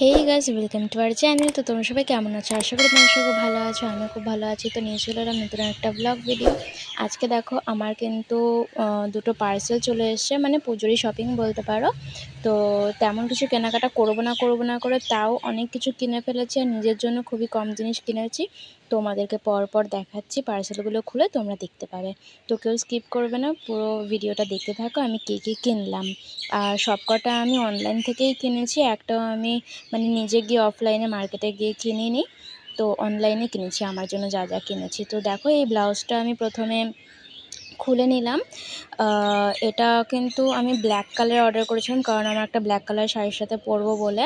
Hey guys welcome to our channel তো তোমরা সবাই কেমন আছো? আশা করি তোমার সবাই ভালো আছো আমি খুব ভালো আছি। তো নিয়ে চলে এলাম নতুন একটা ব্লগ ভিডিও আজকে দেখো, আমার কিন্তু দুটো পার্সেল চলে এসছে। মানে পুজোরই শপিং বলতে পারো। তো তেমন কিছু কেনাকাটা করব না করব না করে তাও অনেক কিছু কিনে ফেলেছি আর নিজের জন্য খুবই কম জিনিস কিনেছি। তোমাদেরকে পর পর দেখাচ্ছি পার্সেলগুলো খুলে তোমরা দেখতে পাবে। তো কেউ স্কিপ করবে না, পুরো ভিডিওটা দেখতে থাকো, আমি কী কী কিনলাম। আর সবকটা আমি অনলাইন থেকেই কিনেছি, একটাও আমি মানে নিজে গিয়ে অফলাইনে মার্কেটে গিয়ে কিনিনি। তো অনলাইনে কিনেছি, আমার জন্য যা যা কিনেছি। তো দেখো, এই ব্লাউজটা আমি প্রথমে খুলে নিলাম। এটা কিন্তু আমি ব্ল্যাক কালার অর্ডার করেছিলাম, কারণ আমার একটা ব্ল্যাক কালার শাড়ির সাথে পরবো বলে।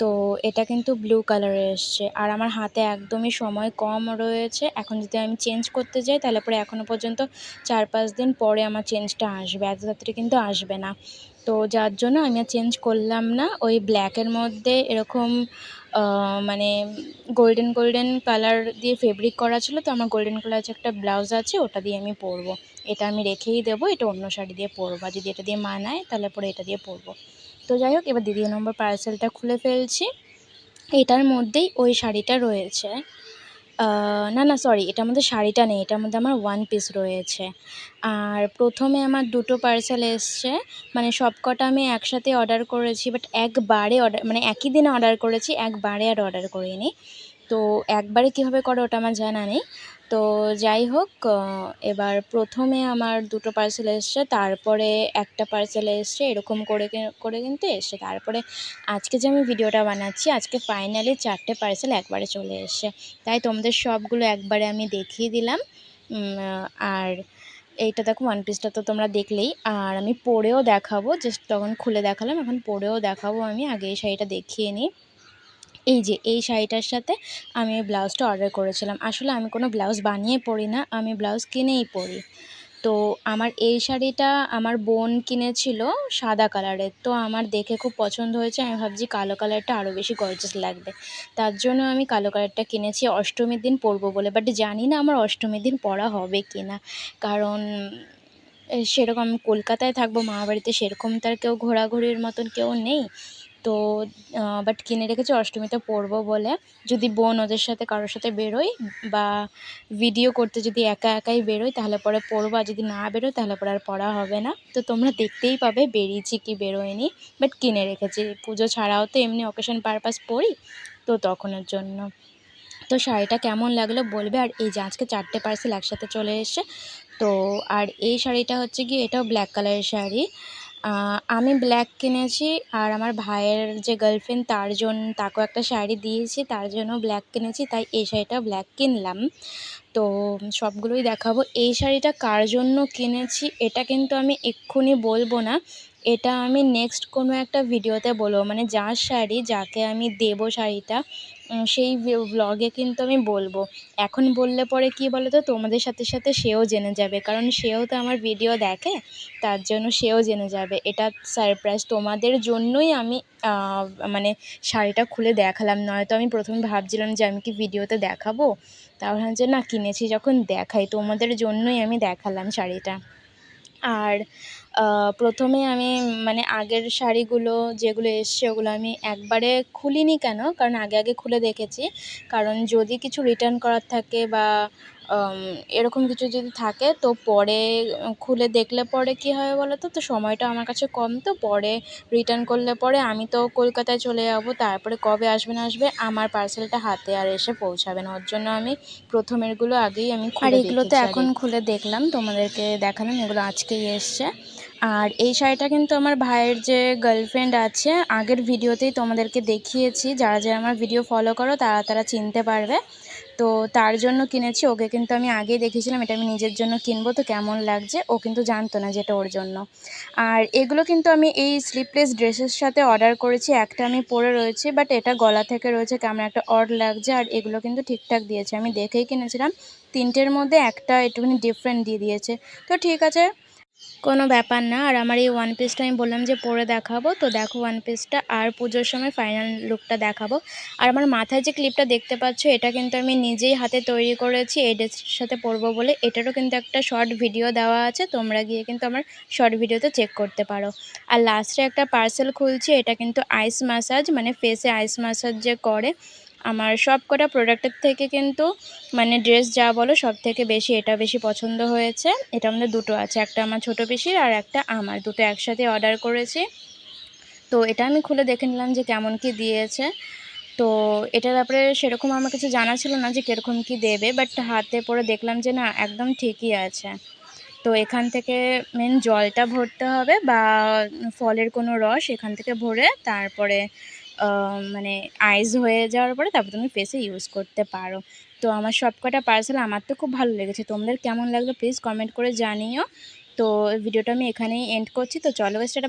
তো এটা কিন্তু ব্লু কালারে এসছে। আর আমার হাতে একদমই সময় কম রয়েছে। এখন যদি আমি চেঞ্জ করতে যাই, তাহলে পরে এখনও পর্যন্ত চার পাঁচ দিন পরে আমার চেঞ্জটা আসবে। এত তাড়াতাড়ি কিন্তু আসবে না। তো যার জন্য আমি আর চেঞ্জ করলাম না। ওই ব্ল্যাকের মধ্যে এরকম মানে গোল্ডেন গোল্ডেন কালার দিয়ে ফেব্রিক করা ছিল। তো আমার গোল্ডেন কালার যে একটা ব্লাউজ আছে, ওটা দিয়ে আমি পরবো। এটা আমি রেখেই দেবো। এটা অন্য শাড়ি দিয়ে পরবো। যদি এটা দিয়ে মানায়, তাহলে পরে এটা দিয়ে পরবো। তো যাই হোক, এবার দ্বিতীয় নম্বর পার্সেলটা খুলে ফেলছি। এটার মধ্যেই ওই শাড়িটা রয়েছে। না না সরি এটার মধ্যে শাড়িটা নেই, এটার মধ্যে আমার ওয়ান পিস রয়েছে। আর প্রথমে আমার দুটো পার্সেল এসছে। মানে সবকটা আমি একসাথে অর্ডার করেছি বাট একবারে অর্ডার মানে একই দিনে অর্ডার করেছি, একবারে আর অর্ডার করিনি। তো একবারে কীভাবে করে ওটা আমার জানা নেই। তো যাই হোক এবার প্রথমে আমার দুটো পার্সেল এসছে, তারপরে একটা পার্সেল এসছে, এরকম করে করে কিন্তু এসছে। তারপরে আজকে যে আমি ভিডিওটা বানাচ্ছি, আজকে ফাইনালি চারটে পার্সেল একবারে চলে এসছে। তাই তোমাদের সবগুলো একবারে আমি দেখিয়ে দিলাম। আর এইটা দেখো ওয়ান পিসটা তো তোমরা দেখলেই। আর আমি পরেও দেখাবো জাস্ট তখন খুলে দেখালাম, এখন পরেও দেখাবো আমি, আগে এই শাড়িটা দেখিয়ে নিই। এই যে, এই শাড়িটার সাথে আমি এই ব্লাউজটা অর্ডার করেছিলাম। আসলে আমি কোনো ব্লাউজ বানিয়ে পরি না, আমি ব্লাউজ কিনেই পরি। তো আমার এই শাড়িটা আমার বোন কিনেছিল সাদা কালারের তো আমার দেখে খুব পছন্দ হয়েছে, আমি ভাবছি কালো কালারটা আরও বেশি গর্জাস লাগবে। তার জন্য আমি কালো কালারটা কিনেছি, অষ্টমীর দিন পরবো বলে। বাট জানি না আমার অষ্টমীর দিন পরা হবে কি না কারণ সেরকম আমি কলকাতায় থাকব মামাবাড়িতে সেরকম তার কেউ ঘোরাঘুরির মতন কেউ নেই। তো বাট কিনে রেখেছি, অষ্টমীতে পরবো বলে। যদি বোন ওদের সাথে, কারোর সাথে বেরোই বা ভিডিও করতে যদি একা একাই বেরোই, তাহলে পরে পরবো, আর যদি না বেরোই, তাহলে পরে আর পরা হবে না। তো তোমরা দেখতেই পাবে, বেরিয়েছি কি বেরোয়নি। বাট কিনে রেখেছি। পুজো ছাড়াও তো এমনি অকেশন পারপাস পরি তো তখনের জন্য। তো শাড়িটা কেমন লাগল বলবে? আর এই যে আজকে চারটে পার্সেল একসাথে চলে এসছে, তো আর এই শাড়িটা হচ্ছে কি এটাও ব্ল্যাক কালারের শাড়ি। আমি ব্ল্যাক কিনেছি আর আমার ভাইয়ের যে গার্লফ্রেন্ড তার জন্য তাকেও একটা শাড়ি দিয়েছি, তার জন্য ব্ল্যাক কিনেছি, তাই এই শাড়িটা ব্ল্যাক কিনলাম। তো সবগুলোই দেখাবো। এই শাড়িটা কার জন্য কিনেছি এটা কিন্তু আমি এক্ষুনি বলব না। এটা আমি নেক্সট কোনো একটা ভিডিওতে বলব। মানে যার শাড়ি যাকে আমি দেবো শাড়িটা সেই ব্লগে কিন্তু আমি বলব। এখন বললে পরে কি বলো তো তোমাদের সাথে সাথে সেও জেনে যাবে। কারণ সেও তো আমার ভিডিও দেখে, তার জন্য সেও জেনে যাবে। এটা সারপ্রাইজ তোমাদের জন্যই আমি মানে শাড়িটা খুলে দেখালাম। নয়তো আমি প্রথমে ভাবছিলাম যে আমি কি ভিডিওতে দেখাবো। ভাবলাম যে না, কিনেছি যখন দেখাই। তোমাদের জন্যই আমি দেখালাম শাড়িটা। আর প্রথমে আমি মানে আগের শাড়িগুলো যেগুলো এসছে ওগুলো আমি একবারে খুলিনি কেন? কারণ আগে আগে খুলে দেখেছি। কারণ যদি কিছু রিটার্ন করার থাকে বা এরকম কিছু যদি থাকে তো পরে খুলে দেখলে পরে কী হয় বলো তো তো সময়টা আমার কাছে কম তো পরে রিটার্ন করলে পরে আমি তো কলকাতায় চলে যাব তারপরে কবে আসবে না আসবে আমার পার্সেলটা হাতে আর এসে পৌঁছাবে না। ওর জন্য আমি প্রথমেরগুলো আগেই আমি আর এগুলো তো এখন খুলে দেখলাম তোমাদেরকে দেখালাম এগুলো আজকেই এসছে। আর এই শাড়িটা কিন্তু আমার ভাইয়ের যে গার্লফ্রেন্ড আছে আগের ভিডিওতেই তোমাদেরকে দেখিয়েছি। যারা যারা আমার ভিডিও ফলো করো তারা তারা চিনতে পারবে। তো তার জন্য কিনেছি। ওকে কিন্তু আমি আগেই দেখেছিলাম এটা আমি নিজের জন্য কিনবো, তো কেমন লাগছে? ও কিন্তু জানতো না যেটা ওর জন্য। আর এগুলো কিন্তু আমি এই স্লিপলেস ড্রেসের সাথে অর্ডার করেছি। একটা আমি পরে রয়েছি বাট এটা গলা থেকে রয়েছে, কেমন একটা অড লাগছে। আর এগুলো কিন্তু ঠিকঠাক দিয়েছে। আমি দেখেই কিনেছিলাম। তিনটের মধ্যে একটা একটুখানি ডিফারেন্ট দিয়ে দিয়েছে। তো ঠিক আছে কোনো ব্যাপার না। আর আমার এই ওয়ান পিসটা আমি বললাম যে পরে দেখাবো। তো দেখো ওয়ান পিসটা আর পুজোর সময় ফাইনাল লুকটা দেখাবো। আর আমার মাথায় যে ক্লিপটা দেখতে পাচ্ছ, এটা কিন্তু আমি নিজেই হাতে তৈরি করেছি। এই ড্রেসের সাথে পরবো বলে। এটারও কিন্তু একটা শর্ট ভিডিও দেওয়া আছে। তোমরা গিয়ে কিন্তু আমার শর্ট ভিডিওতে চেক করতে পারো। আর লাস্টে একটা পার্সেল খুলছি। এটা কিন্তু আইস ম্যাসাজ মানে ফেসে আইস ম্যাসাজ যে করে আমার সব কটা প্রোডাক্টের থেকে কিন্তু মানে ড্রেস যা বলো সব থেকে বেশি এটা বেশি পছন্দ হয়েছে। এটা আমাদের দুটো আছে, একটা আমার ছোটো পিসির আর একটা আমার। দুটো একসাথে অর্ডার করেছি। তো এটা আমি খুলে দেখে নিলাম যে কেমন কি দিয়েছে। তো এটার ব্যাপারে সেরকম আমার কাছে জানা ছিল না যে কীরকম কি দেবে বাট হাতে পরে দেখলাম যে না, একদম ঠিকই আছে। তো এখান থেকে মেন জলটা ভরতে হবে বা ফলের কোনো রস এখান থেকে ভরে তারপরে মানে আইস হয়ে যাওয়ার পরে তারপর তুমি ফেসে ইউজ করতে পারো। তো আমার সব কটা পার্সেল আমার তো খুব ভালো লেগেছে। তোমাদের কেমন লাগল প্লিজ কমেন্ট করে জানিও। তো ভিডিওটা আমি এখানেই এন্ড করছি। তো চলো স্টার্ট